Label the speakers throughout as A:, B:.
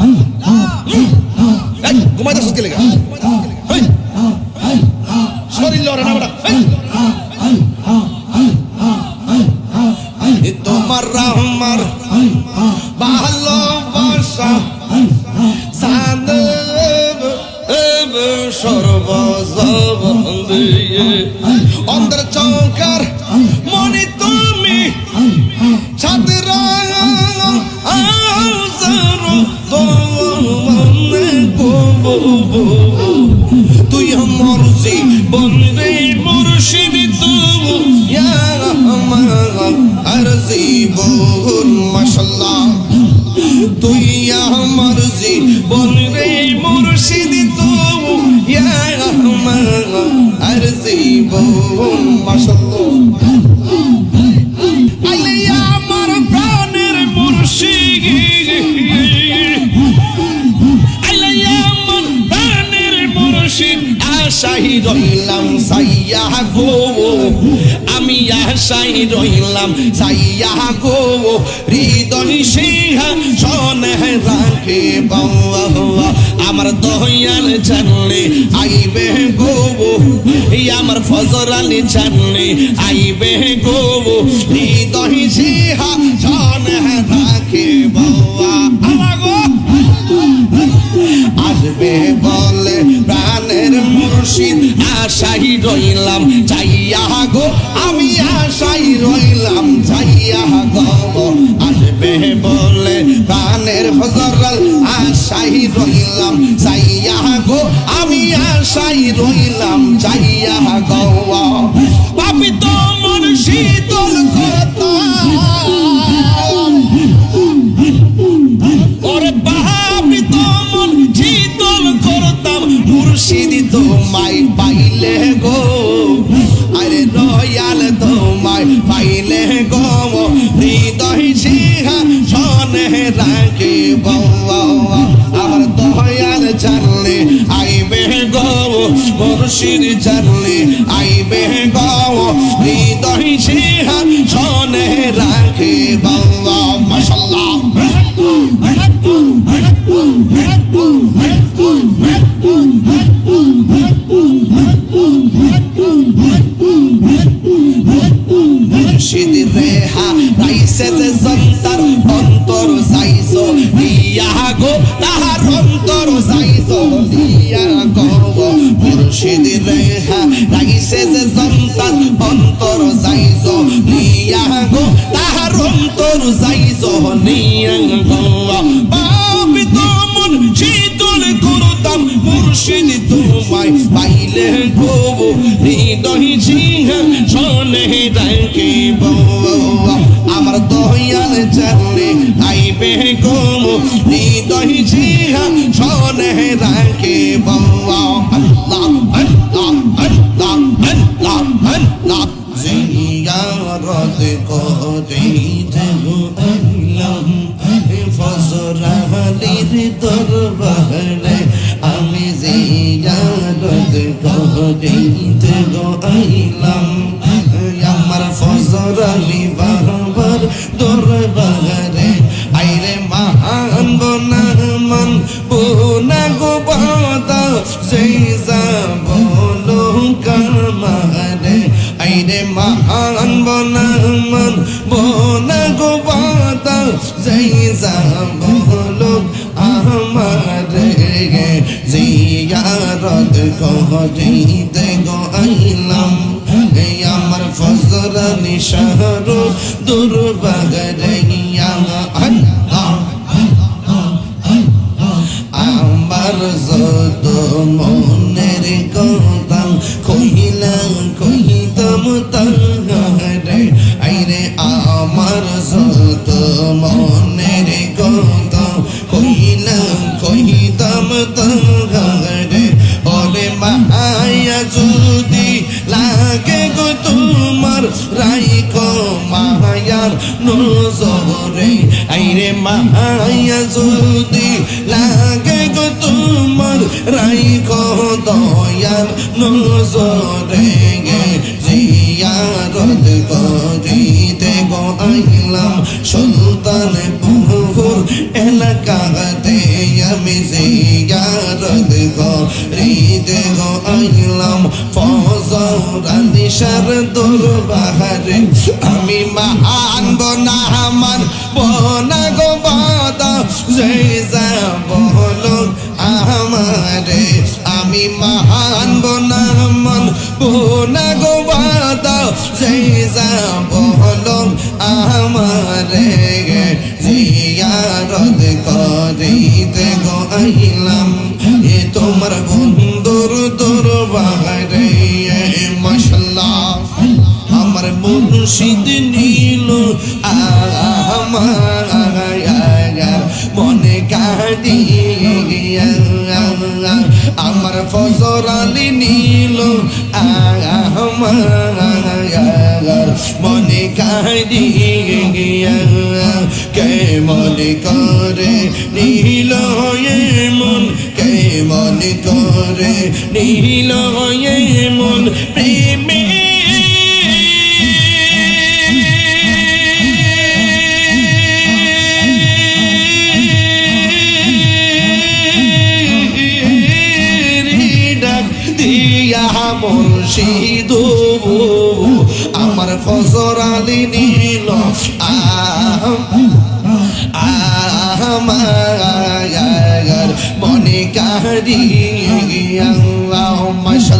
A: এই, ঘুমাইতে সুতকে লেগে। আশাই রইলাম সাইয়া গো, হৃদয় সিংহা সনে রাখে আমার দয়াল জানলে আইবে গো আমার ফজর আলী জানলে আইবে গো, হৃদয় সিংহা সনে রাখে বাবা আসবে বলে প্রাণের মুর্শিদ আশাই রইলাম চাইয়া গো আশাই রইলাম চাইয়া গো আসবে বলে প্রাণের ফজরাল, আশাই রইলাম চাইয়া গো, আমি আশাই রইলাম চাইয়া গো পাপি তো মন শীতল কথা। মুর্শিদ তোমায় পাইলে গো। রাখে আমার দয়াল জানলে আইবে গো মুর্শিদ জানলে আইবে গো হৃদয় সিংহা সনে রাখে বাবা মাশাল্লাহ মুর্শিদ রেহা রাইসে যে সন্তার অন্তর সাইজো দিয়া গো, তাহার অন্তর সাইজো দিয়া গো মুর্শিদ রেহা রাইসে যে সন্তার অন্তর সাইজো দিয়া গো, তাহার অন্তর সাইজো নিয়া গো মুর্শিদ তোমায় পাইলে গো হৃদয় সিংহ শোনে ডাকে আমার দয়াল জানলে আইবে গো হৃদয় সিংহ শোনে ডাকে বাবা আল্লাহ আল্লাহ আল্লাহ আল্লাহ আল্লাহ। জিয়ারত করিতে গো আল্লাহ ফজরালির দরবারে করিতে গো আইলাম আমার ফজরালি বারবার দরবারে। আইরে মহান বনা মন বোনা গো বাদা, সেই বলো কামারে আইরে মহান বনা মন বোনা গো বাদা করিতে গো আইলাম হে আমার ফজর নিশার দুর্বাগরে আল্লাহ আমার যত রাইক মায়ার নজরে, আইরে মায়া যদি লাগে গো তোমার রাইক দয়ার নজরে গে জিয়া জিয়ারত করিতে গো আইলাম সুলতান বহুর এলাকাতে আমি জিয়ারত করিতে গো আইলাম ফজর আলিশার দরবারে আমি মানব না আমার বনা গো বাদা। যে যাব হলো আমারে আমি মহান না মন বোনা গো বাদা যে হলো আলী নীল আমার মনে কাঁদিয়া কে মনে করে নীল মন? কে মনে করে নীল মন? প্রেমে মুর্শিদ আমার ফজর আলী নীল আমার মনে কারিয়া মাশাল্লাহ।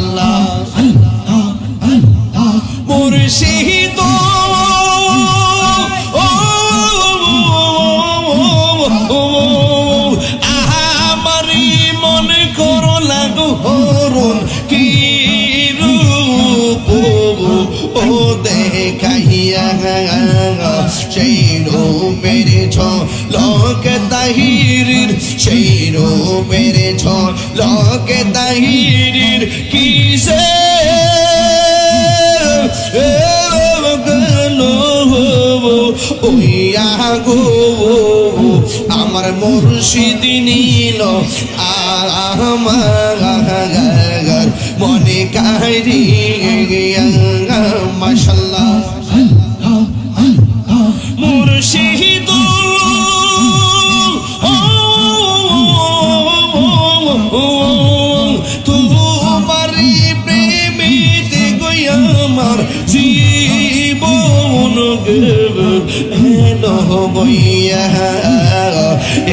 A: লোক তাহিরির সেই রূপের ছ লোক তাহিরির কিসে? গো আমার মুর্শিদ নীল আমার মনে কারি মাশাল্লাহ। হেলো বইয়া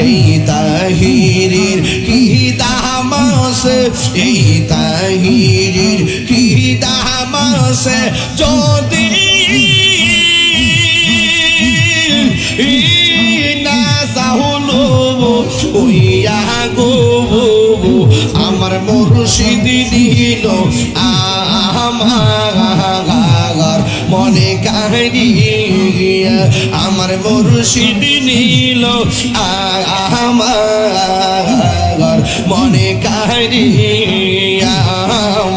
A: এই তাহিরির কি দামাস এই তাহিরির কি দামাস যদি না সাহলো ওইয়া গো আমার মুর্শিদ দিল আমার মনে কাহিনী আমার মুর্শিদ নীল আমার মনে কাহিনী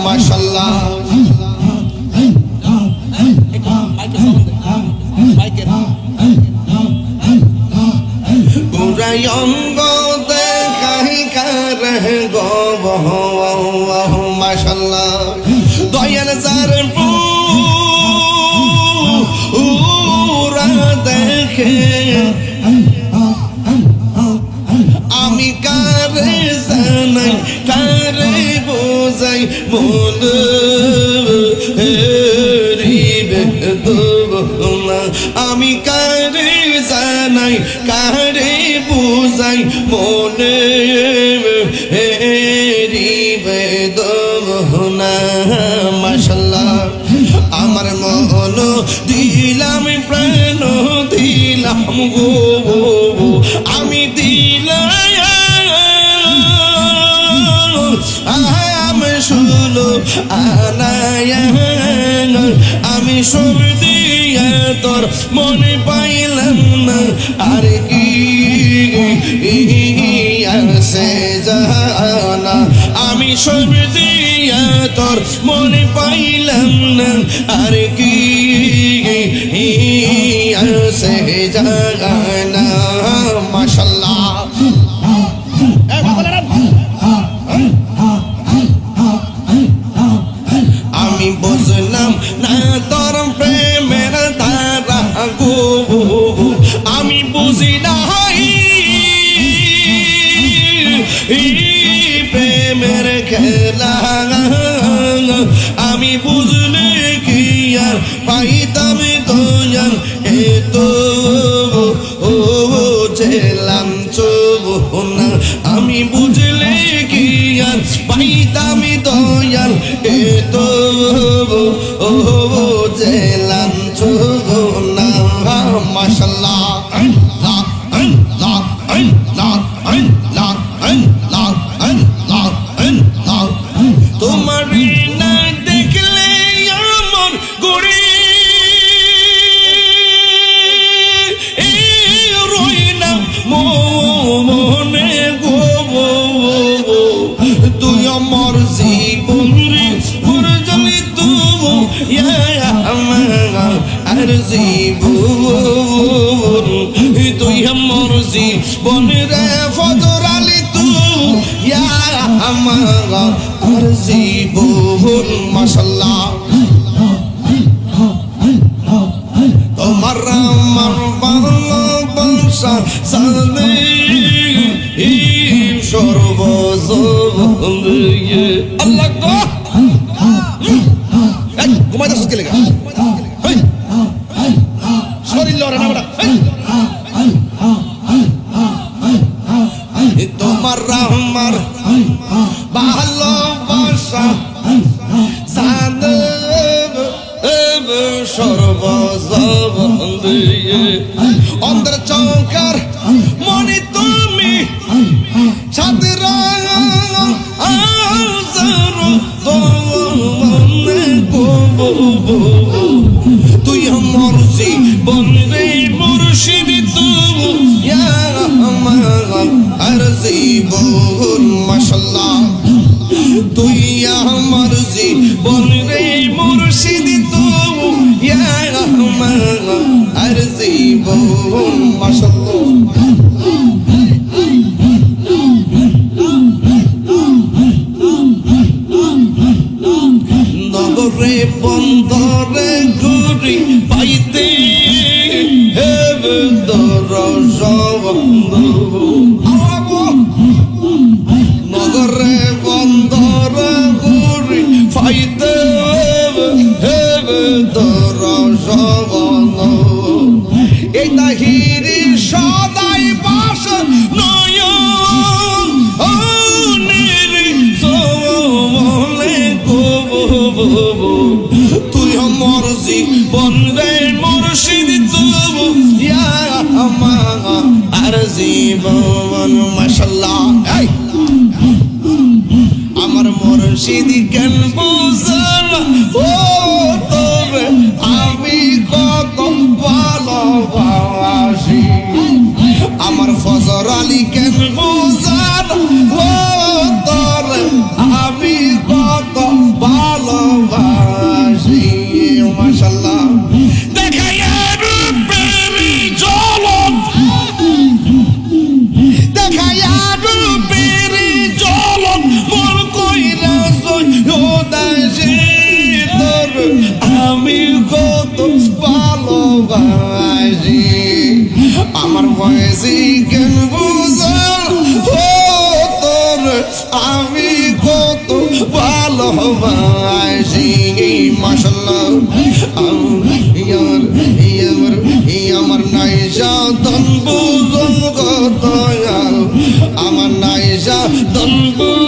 A: মাশাল্লাহ অঙ্গ দেখাই কার গব মাশাল্লাহ দয়াল যার আমি কারে জানাই কারে বোঝাই? মন আমি কারে জানাই কারে বোঝাই? মনে আমি সব দিয়া তোর মনে পাইলাম না। আর কি সে জানা? আমি সব দিয়া তোর মনে পাইলাম না। আর কি জীবন তুই আমার জীবন রে ফজর আলী তুই আমার জীবন মাশাল্লাহ বাজাবান দিয়ে অন্তর চমকার মনি তুমি ছাত্র সাধন বুঝন গো দয়াল। আমার নাই সাধন বুঝন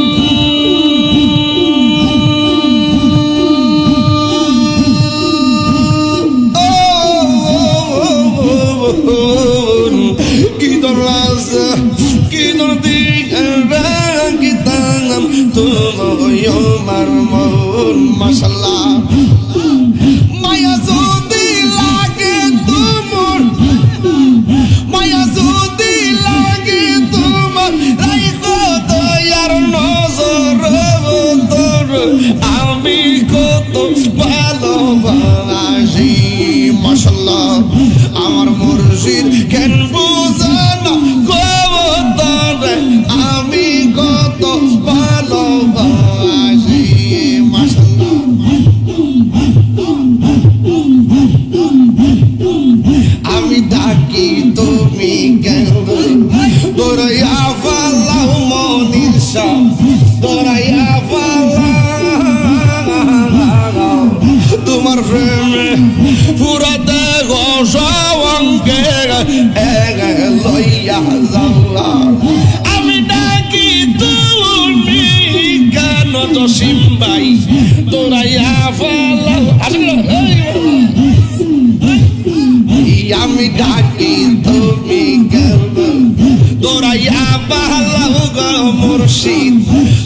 A: ভালো গো মুর্শিদ।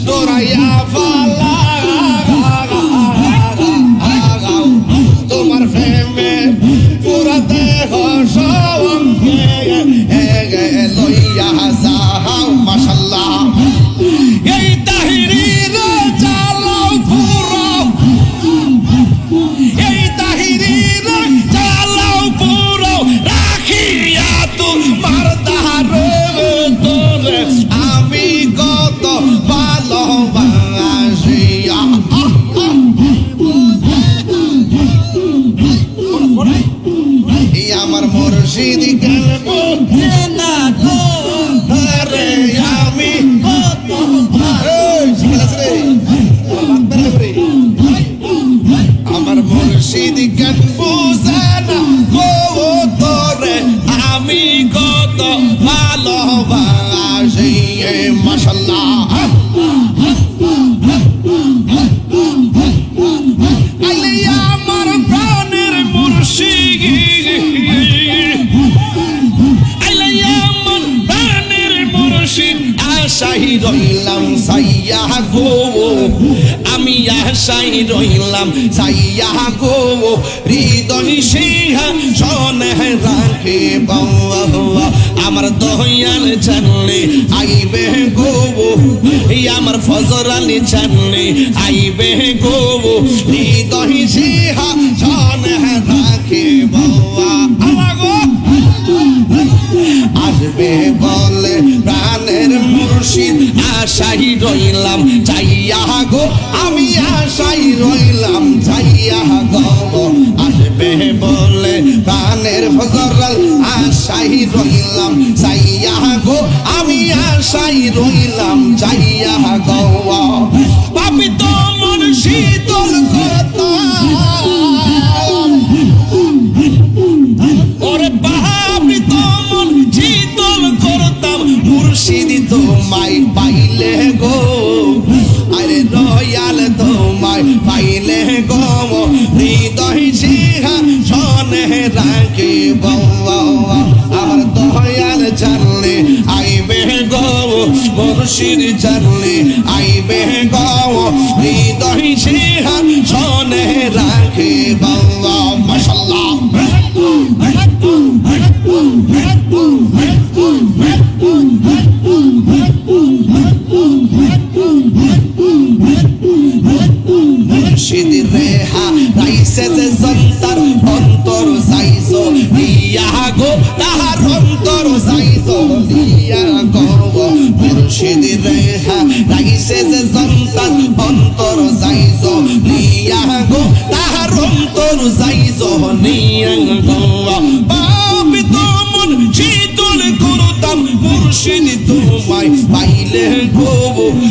A: তোরা ফালা রইলাম সাইয়া গো, হৃদয় সিংহাসন রাখে আমার দহিয়াল ছানলে আইবে গো আমার ফজরালি ছানলে আইবে গো। হৃদয় সিংহাসন রাখে বাবা আসবে বলে প্রাণের মুর্শিদ আশাই রইলাম চাইয়া গো, আমি আশাই রইলাম চাইয়া গো। আসবে বলে প্রাণের ফজরাল, আশাই রইলাম চাইয়া গো, আমি আশাই রইলাম চাইয়া গো। পাপি তো মন শীতল করতা তোমায় পাইলে গো। আরে রয়াল তোমায় পাইলে গো। হৃদয় সিংহা সনে রাখি আমার দয়াল জানলে আইবে গো। মুর্শিদ জানলে আইবে গো। হৃদয় সিংহা সনে রাখি বাবা মুর্শিদ রেহা রাইসে যে সন্তার অন্তর সাইজো দিয়া গো তাহার অন্তর সাইজো দিয়া গো মুর্শিদ রেহা রাইসে যে সন্তার অন্তর সাইজো দিয়া গো তাহার অন্তর সাইজো নিয়া গো পাপি তোমন শীতল করতাম মুর্শিদ তোমায়, পাইলে গো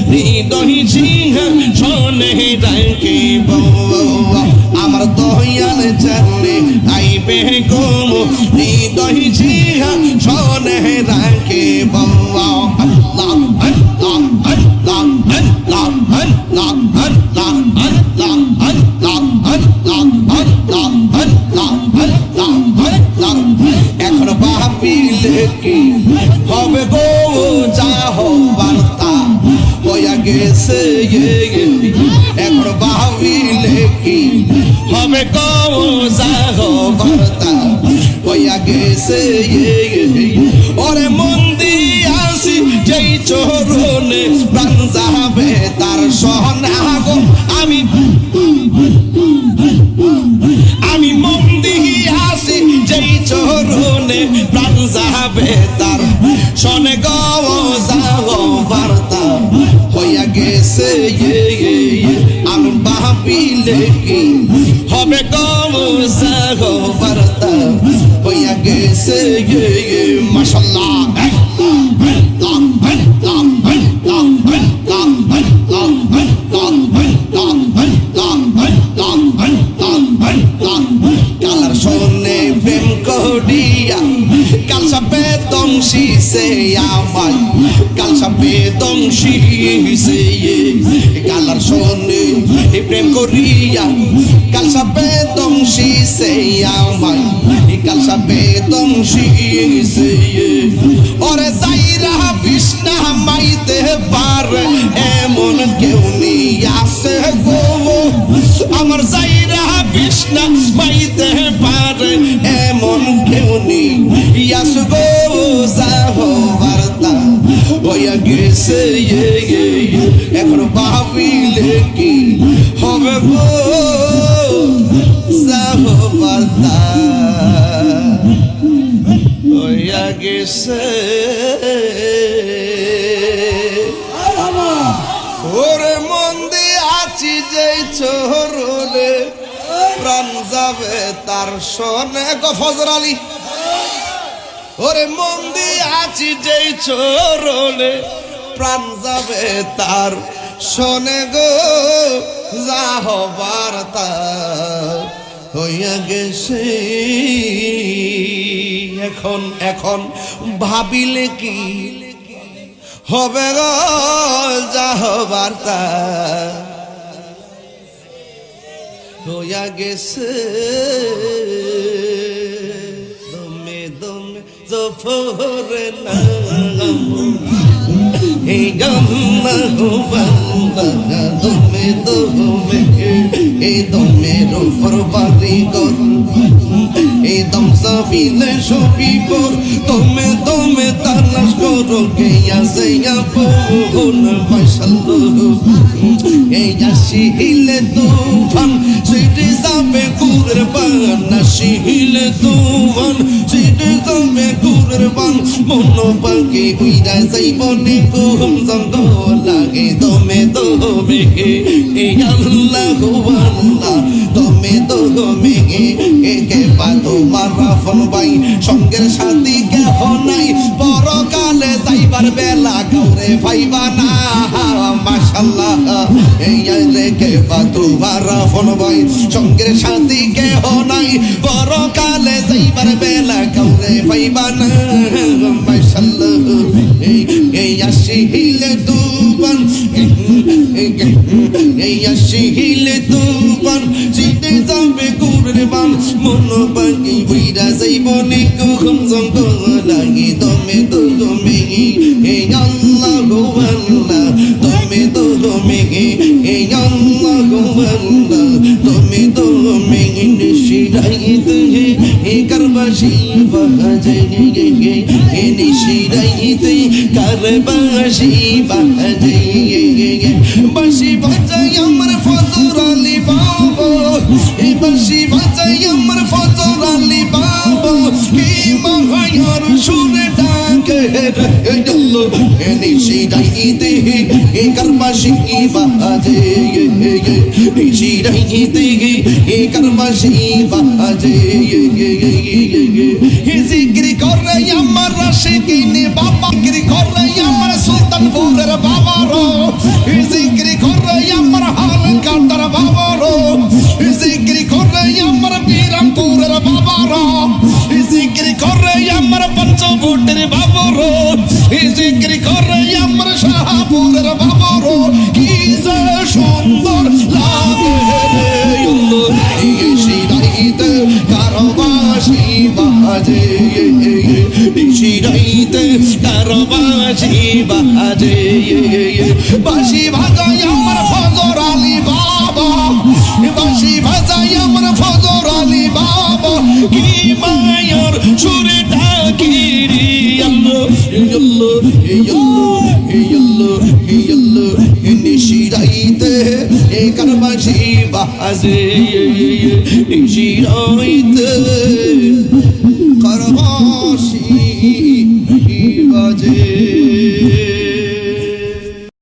A: হৃদয় সিংহ, শোনে ডাকে সিংহ শোনে ডাকে বাবা আল্লাহ আল্লাহ আল্লাহ আল্লাহ আল্লাহ আল্লাহ আল্লাহ আল্লাহ আল্লাহ আল্লাহ আল্লাহ আল্লাহ আল্লাহ এখন ভাবিলে কি হবে গো যাহ বার্তা হইয়া গেছে এখন ভাবিলে কি হবে গো যাহ বার্তা হইয়া গেছে ওরে মন্দি আসি, যেই চরণে প্রাণ যাবে তার সহনা গো আমি আমি মন্দি আসি, যেই চরণে প্রাণ যাবে তার শোনে গো যাও, বার্তা। হইয়া গেছে আমি ভাবিলে কি? হবে গো যাও, বার্তা। হইয়া গেছে মাশাল্লাহ। কার সনে প্রেম করিয়া, কাল সাপে দংশি সে আমায়, কাল সাপে দংশি সে কালার সনে প্রেম করিয়া, কাল সাপে দংশি সে আমায় কাল সাপে দংশি সে ওরে সাইরা বিষ্ণা পাইতে পারে, এমন কেউ নিয়ে আসে গো। আমার সাইরা বিষ্ণা মাইতে পারে এমন কেউ নেই ইয়াস গো সাহ বার্তা হইয়া গেছে ইয়ে, ইয়ে। এখন ভাবিলে কি হবে গো সাহ বার্তা হইয়া গেছে। ওরে মন্দি আছি যেই চোরলে প্রাণ যাবে তার শোনে গো ফজর আলী। ওরে মন্দি আছি যেই চোরলে প্রাণ যাবে তার শোনে গো, যা হবার হইয়া গেছে। এখন এখন ভাবিলে কি হবে গো, যা হবার হইয়া গেছে। দমে দমে জফরে নাম এই গাম্মা গো বান্দা, দমে দমে এই দমে উপর বাড়ি এই দম সাবিলে সবই কর দমে দমে তালাশ করো কে আসে আপন মাশাল্লাহ এই আসি হিলে তুফান, সিটি যাবে কুরের বান আসি হিলে তুফান, সিটি যাবে কুরের বান মন পাখি উইরা যাইব নে কুম সঙ্গ লাগে দমে দমে এই আল্লাহ আল্লাহ দমে দমে কে পাতো মারা ফন বাই। সঙ্গের সাথী কেহ নাই, পরকালে যাইবার বেলা কাউরে পাইবা না। মাশাল্লাহ, এই রে কে পাতো মারা ফন বাই। সঙ্গের সাথী কেহ নাই, পরকালে যাইবার বেলা কাউরে পাইবা না। মাশাল্লাহ, এই এই আসি হিলে তুবান এই আসি হিলে তুবান সিটে যাবে কুরের বান। মন বাকি বইরা যাইব নিকু ঘুম জঙ্গ লাগি? দমে তো দমে এই আল্লাহ গো আল্লাহ। দমে তো দমে এই আল্লাহ গো আল্লাহ। দমে তো দমে নিশিরাইতে এ কারবাসি বাজে গে এ নিশিরাইতে কারবাসি বাজে গে বাসি বাসি বাজাই আমার ফজর আলী বাবা কি মহায়ার সুরে ডাকে গেল এ নিশিরাইতে এ কারবাসি বাজে গে নিশিরাইতে এ কারবাসি বাজে গে জিক্রি করে আমার বাজে